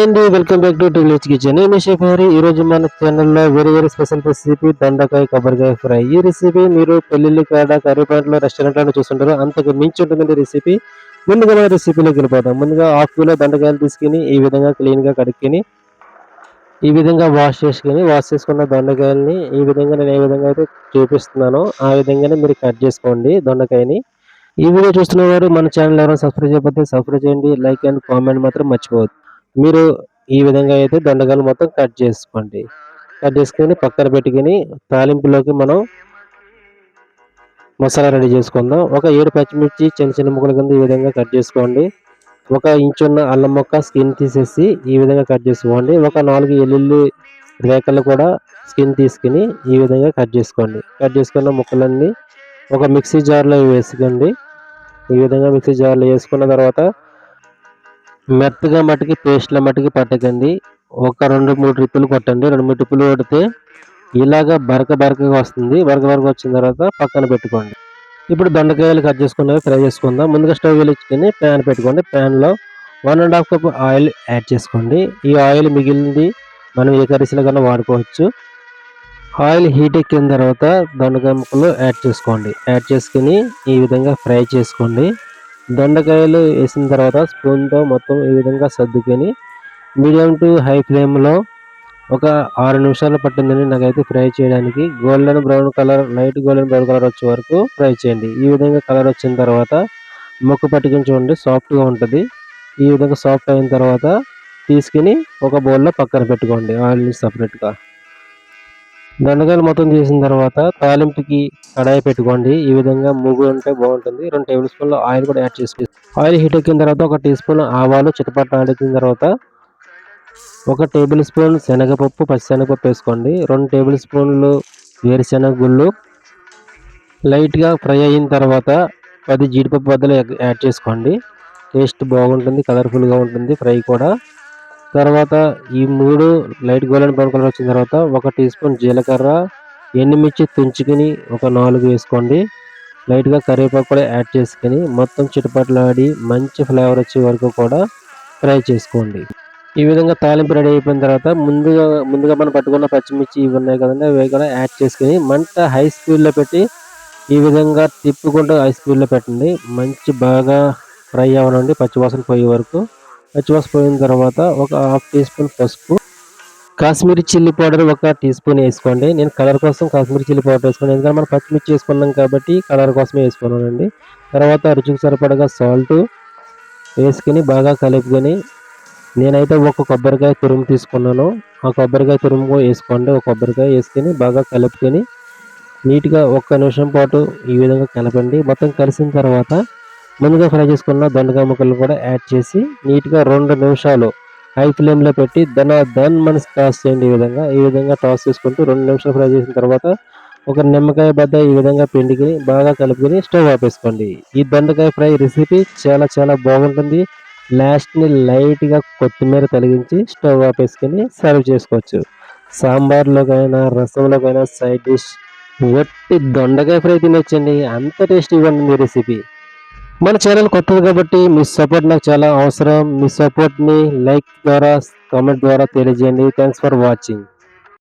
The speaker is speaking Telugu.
అండి వెల్కమ్ బ్యాక్ టు టివిలేజ్ కిచెన్ నేను హరి ఈ రోజు మన ఛానల్లో వెరీ వెరీ స్పెషల్ రెసిపీ దొండకాయ కొబ్బరికాయ ఫ్రై. ఈ రెసిపీ మీరు పెళ్ళిళ్ళు కాడ కర్రీ పాయింట్లో రెస్టారెంట్లో చూస్తుంటారు అంతకు మించి ఉంటుంది రెసిపీ ముందుగా మన రెసిపీలోకి వెళ్ళిపోతాం ముందుగా హాఫ్ కిలో దండకాయలు తీసుకుని ఈ విధంగా క్లీన్గా కడుక్కొని ఈ విధంగా వాష్ చేసుకుని వాష్ చేసుకున్న దొండకాయల్ని ఈ విధంగా నేను ఏ విధంగా అయితే చూపిస్తున్నానో ఆ విధంగానే మీరు కట్ చేసుకోండి దొండకాయని. ఈ వీడియో చూస్తున్న వారు మన ఛానల్ ఎవరైనా సబ్స్క్రైబ్ చేయకపోతే సబ్స్క్రైబ్ చేయండి. లైక్ అండ్ కామెంట్ మాత్రం మర్చిపోవద్దు. మీరు ఈ విధంగా అయితే దొండకాయలు మొత్తం కట్ చేసుకోండి. కట్ చేసుకొని పక్కన పెట్టుకుని తాలింపులోకి మనం మసాలా రెడీ చేసుకుందాం. ఒక ఏడు పచ్చిమిర్చి చిన్న చిన్న ముక్కల కింద ఈ విధంగా కట్ చేసుకోండి. ఒక ఇంచున్న అల్లం మొక్క స్కిన్ తీసేసి ఈ విధంగా కట్ చేసుకోండి. ఒక నాలుగు ఎల్లుల్లి రేఖలు కూడా స్కిన్ తీసుకుని ఈ విధంగా కట్ చేసుకోండి. కట్ చేసుకున్న ముక్కలన్నీ ఒక మిక్సీ జార్లో వేసుకోండి. ఈ విధంగా మిక్సీ జార్లో వేసుకున్న తర్వాత మెత్తగా మట్టికి పేస్ట్ల మట్టికి పట్టకండి. ఒక రెండు మూడు ట్రిప్పులు కొట్టండి. రెండు మూడు ట్రిప్పులు కొడితే ఇలాగ బరక బరకగా వస్తుంది. బరక బరక వచ్చిన తర్వాత పక్కన పెట్టుకోండి. ఇప్పుడు దొండకాయలు కట్ చేసుకున్నవి ఫ్రై చేసుకుందాం. ముందుగా స్టవ్ వెలిగించుకొని ప్యాన్ పెట్టుకోండి. ప్యాన్లో one and half cup oil add చేసుకోండి. ఈ ఆయిల్ మిగిలింది మనం ఏ కర్రీస్లో కన్నా వాడుకోవచ్చు. ఆయిల్ హీట్ ఎక్కిన తర్వాత దొండకాయ ముక్కలు యాడ్ చేసుకోండి. యాడ్ చేసుకుని ఈ విధంగా ఫ్రై చేసుకోండి. దొండకాయలు వేసిన తర్వాత స్పూన్తో మొత్తం ఈ విధంగా సర్దుకొని మీడియం టు హై ఫ్లేమ్లో ఒక ఆరు నిమిషాలు పట్టిందని నాకైతే ఫ్రై చేయడానికి. Golden brown colour light golden brown colour వచ్చే వరకు ఫ్రై చేయండి. ఈ విధంగా కలర్ వచ్చిన తర్వాత మొక్క పట్టుకుని చూడండి సాఫ్ట్గా ఉంటుంది. ఈ విధంగా సాఫ్ట్ అయిన తర్వాత తీసుకుని ఒక బౌల్లో పక్కన పెట్టుకోండి ఆయిల్ని సపరేట్గా. దొండకాయలు మొత్తం చేసిన తర్వాత తాలింపుకి కడాయి పెట్టుకోండి. ఈ విధంగా మూగు ఉంటే బాగుంటుంది. రెండు టేబుల్ స్పూన్లు ఆయిల్ కూడా యాడ్ చేసుకోండి. ఆయిల్ హీట్ ఎక్కిన తర్వాత ఒక టీ స్పూన్ ఆవాలు చిటపట్ట ఆడిన తర్వాత ఒక టేబుల్ స్పూన్ శనగపప్పు పచ్చిశనగపప్పు వేసుకోండి. రెండు టేబుల్ స్పూన్లు వేరుశనగ గుళ్ళు. లైట్గా ఫ్రై అయిన తర్వాత పది జీడిపప్పు బద్దలు యాడ్ చేసుకోండి. టేస్ట్ బాగుంటుంది కలర్ఫుల్గా ఉంటుంది ఫ్రై కూడా. తర్వాత ఈ మూడు లైట్ గోల్డెన్ బ్రౌన్ కలర్ వచ్చిన తర్వాత ఒక టీ స్పూన్ జీలకర్ర ఎండుమిర్చి తుంచుకుని ఒక నాలుగు వేసుకోండి. లైట్గా కరివేపాకు కూడా యాడ్ చేసుకుని మొత్తం చిటపట్లాడి మంచి ఫ్లేవర్ వచ్చే వరకు కూడా ఫ్రై చేసుకోండి. ఈ విధంగా తాలింపు రెడీ అయిపోయిన తర్వాత ముందుగా ముందుగా మనం పట్టుకున్న పచ్చిమిర్చి ఇవి ఉన్నాయి కదండి అవి కూడా యాడ్ చేసుకుని మంట హై స్పీడ్లో పెట్టి ఈ విధంగా తిప్పుకుంటూ హై స్పీడ్లో పెట్టండి. మంచి బాగా ఫ్రై అవ్వనండి పచ్చివాసన పోయే వరకు. పచ్చివాసన పోయిన తర్వాత ఒక హాఫ్ టీ స్పూన్ పసుపు. కాశ్మీరీ చిల్లీ పౌడర్ ఒక టీ స్పూన్ వేసుకోండి. నేను కలర్ కోసం కాశ్మీరీ చిల్లీ పౌడర్ వేసుకోండి ఎందుకంటే మనం పచ్చిమిర్చి వేసుకున్నాం కాబట్టి కలర్ కోసమే వేసుకున్నానండి తర్వాత రుచికి సరిపడగా సాల్ట్ వేసుకుని బాగా కలుపుకొని నేనైతే ఒక కొబ్బరికాయ తురుము తీసుకున్నాను. ఆ కొబ్బరికాయ తురుము వేసుకోండి. ఒక కొబ్బరికాయ వేసుకొని బాగా కలుపుకొని నీట్గా ఒక్క నిమిషం పాటు ఈ విధంగా కలపండి. మొత్తం కలిసిన తర్వాత ముందుగా ఫ్రై చేసుకున్న దొండకాయ ముక్కలు కూడా యాడ్ చేసి నీట్గా రెండు నిమిషాలు హై ఫ్లేమ్లో పెట్టి దన దన్ మనసు టాస్ చేయండి ఈ విధంగా. ఈ విధంగా టాస్ చేసుకుంటూ రెండు నిమిషాలు ఫ్రై చేసిన తర్వాత ఒక నిమ్మకాయ బద్ద ఈ విధంగా పిండికిని బాగా కలుపుకొని స్టవ్ ఆపేసుకోండి. ఈ దొండకాయ ఫ్రై రెసిపీ చాలా చాలా బాగుంటుంది. లాస్ట్ని లైట్గా కొత్తిమీర తొలగించి స్టవ్ ఆపేసుకొని సర్వ్ చేసుకోవచ్చు. సాంబార్లోకైనా రసంలోకైనా సైడ్ డిష్ వట్టి దొండకాయ ఫ్రై తినొచ్చండి. అంత టేస్టీగా ఉంటుంది రెసిపీ. మన ఛానల్ కొత్తది కాబట్టి మీ సపోర్ట్ నాకు చాలా అవసరం. మీ సపోర్ట్ని లైక్ ద్వారా కామెంట్ ద్వారా తెలియజేయండి. Thanks for watching